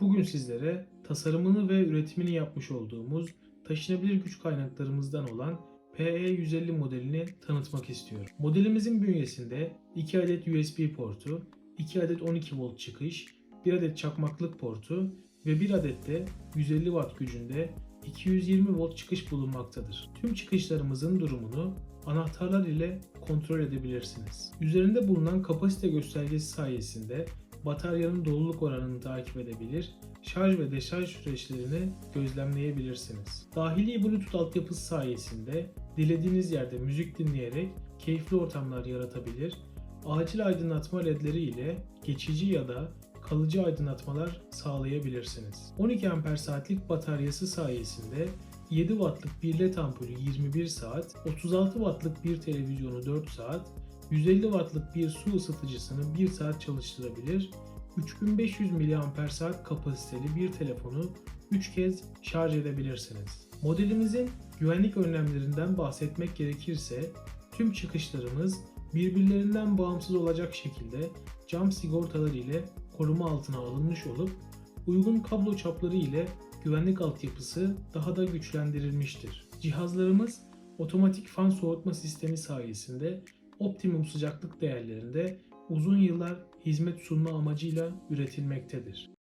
Bugün sizlere tasarımını ve üretimini yapmış olduğumuz taşınabilir güç kaynaklarımızdan olan PE150 modelini tanıtmak istiyorum. Modelimizin bünyesinde 2 adet USB portu, 2 adet 12 volt çıkış, 1 adet çakmaklık portu ve 1 adet de 150 watt gücünde 220 volt çıkış bulunmaktadır. Tüm çıkışlarımızın durumunu anahtarlar ile kontrol edebilirsiniz. Üzerinde bulunan kapasite göstergesi sayesinde bataryanın doluluk oranını takip edebilir, şarj ve deşarj süreçlerini gözlemleyebilirsiniz. Dahili Bluetooth altyapısı sayesinde dilediğiniz yerde müzik dinleyerek keyifli ortamlar yaratabilir, acil aydınlatma ledleri ile geçici ya da kalıcı aydınlatmalar sağlayabilirsiniz. 12 amper saatlik bataryası sayesinde 7 wattlık bir led ampulü 21 saat, 36 wattlık bir televizyonu 4 saat, 150 wattlık bir su ısıtıcısını 1 saat çalıştırabilir, 3500 mAh kapasiteli bir telefonu 3 kez şarj edebilirsiniz. Modelimizin güvenlik önlemlerinden bahsetmek gerekirse tüm çıkışlarımız birbirlerinden bağımsız olacak şekilde cam sigortaları ile koruma altına alınmış olup uygun kablo çapları ile güvenlik altyapısı daha da güçlendirilmiştir. Cihazlarımız otomatik fan soğutma sistemi sayesinde optimum sıcaklık değerlerinde uzun yıllar hizmet sunma amacıyla üretilmektedir.